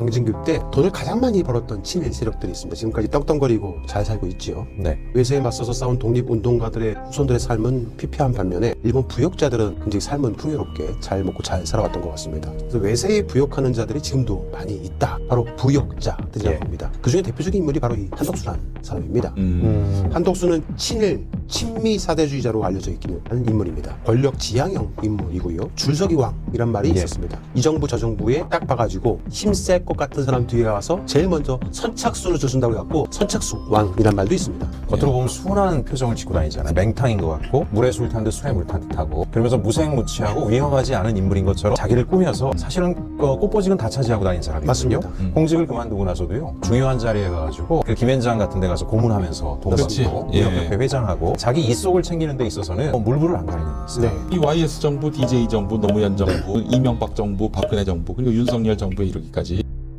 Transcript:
강진규 때 돈을 가장 많이 벌었던 친일 세력들이 있습니다. 지금까지 떵떵거리고 잘 살고 있지요. 네. 외세에 맞서서 싸운 독립운동가들의 후손들의 삶은 피폐한 반면에 일본 부역자들은 굉장히 삶은 풍요롭게 잘 먹고 잘 살아왔던 것 같습니다. 그래서 외세에 부역하는 자들이 지금도 많이 있다. 바로 부역자들이라고 예. 합니다. 그 중에 대표적인 인물이 바로 이 한덕수라는 사람입니다. 음. 한덕수는 친일, 친미 사대주의자로 알려져 있기는 하는 인물입니다. 권력 지향형 인물이고요. 줄서기 왕이란 말이 예. 있었습니다. 이 정부 저 정부에 딱 봐가지고 힘셀 것 같은 사람 뒤에 가서 제일 먼저 선착순을 줘준다고 해갖고 선착순 왕이란 말도 있습니다. 겉으로 보면 순한 표정을 짓고 다니잖아요. 맹탕인 것 같고 물에 술 탄 듯 술에 물 탄 듯하고 그러면서 무색무취하고 위험하지 않은 인물인 것처럼 자기를 꾸며서 사실은 어, 꽃보직은 다 차지하고 다닌 사람이거든요. 맞습니다. 음. 공직을 그만두고 나서도요 중요한 자리에 가가지고 그 김현장 같은 데 가서 고문하면서 돈. 받고 예. 무역협회 회장하고 자기 입속을 챙기는 데 있어서는 어, 물불을 안 가리는 사람. 네. 이 YS 정부, DJ 정부, 노무현 정부, 이명박 정부, 박근혜 정부 그리고 윤석열 정부에 이르기까지